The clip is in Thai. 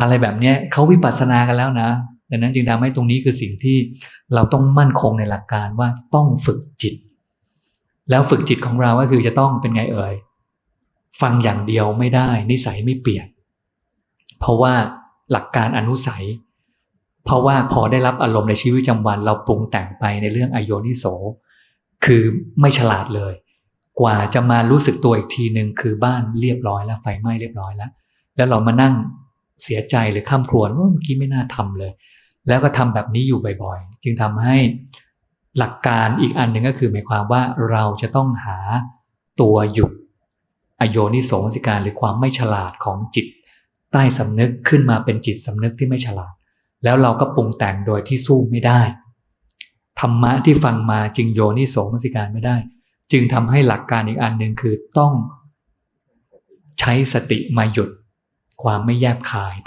อะไรแบบเนี้ยเขาวิปัสสนากันแล้วนะดังนั้นจึงทำให้ตรงนี้คือสิ่งที่เราต้องมั่นคงในหลักการว่าต้องฝึกจิต แล้วฝึกจิตของเราก็คือจะต้องเป็นไงเอ่ยฟังอย่างเดียวไม่ได้ นิสัยไม่เปลี่ยน เพราะว่าหลักการอนุสัย เพราะว่าพอได้รับอารมณ์ในชีวิตประจำวันเราปรุงแต่งไปในเรื่องอโยนิโส คือไม่ฉลาดเลย กว่าจะมารู้สึกตัวอีกทีหนึ่งคือบ้านเรียบร้อยแล้วไฟไหม้เรียบร้อยแล้ว แล้วเรามานั่ง เสียใจหรือข้ามครวญว่าเมื่อกี้ไม่น่าทำเลย แล้วก็ทำแบบนี้อยู่บ่อยๆ จึงทำให้หลักการอีกอันหนึ่งก็คือหมายความว่าเราจะต้องหาตัวหยุดอโยนิโสมนสิการหรือความไม่ฉลาดของจิต ใต้สำนึกขึ้นมาเป็นจิตสำนึกที่ไม่ฉลาด แล้วเราก็ปรุงแต่งโดยที่สู้ไม่ได้ธรรมะที่ฟังมาจึงโยนิโสมนสิการไม่ได้ จึงทำให้หลักการอีกอันหนึ่งคือต้องใช้สติมาหยุด ความไม่แยบคาย